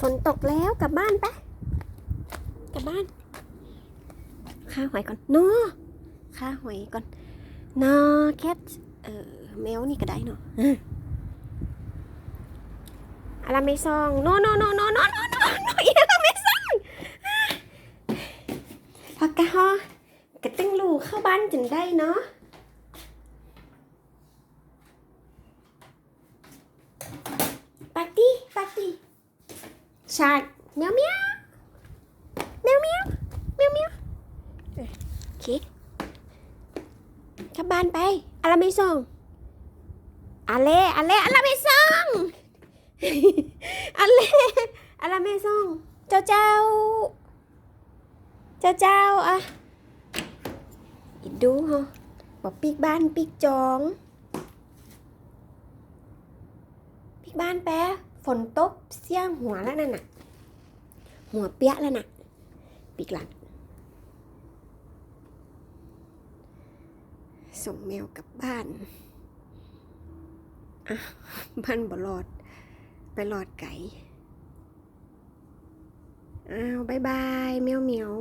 ฝนตกแล้วกลับบ้านปะกลับบ้านข้าหอยก่อนเนาะข้าหอยก่อนเนาะแคทเออแมวนี่ก็ได้เนาะอะไรไม่ซองโนโนโนโนโนโนโนโนอีอะไรไม่ซองพักกะฮอกระตึงลูกเข้าบ้านจนได้เนาะปาร์ตี้ปาร์ตี้ ชาดเมียวเมียวเมียวเมียวเมียวเมียวโอเคกลับบ้านไปอะไรไม่ส่งอะไรอะไรอะไรไม่ส่งอะไรอะไรไม่ส่งเจ้าเจ้า เจ้าเจ้าอะดูฮะบอกปีกบ้านปีกจองพี่บ้านแปะ ฝนตกเสี้ยงหัวแล้วนั่นน่ะ หัวเปียกแล้วน่ะ ปีกหลังส่งแมวกลับบ้านอะบ้านบ่รอด ไปรอดไก่อ้าวบายบายแมวเหมียว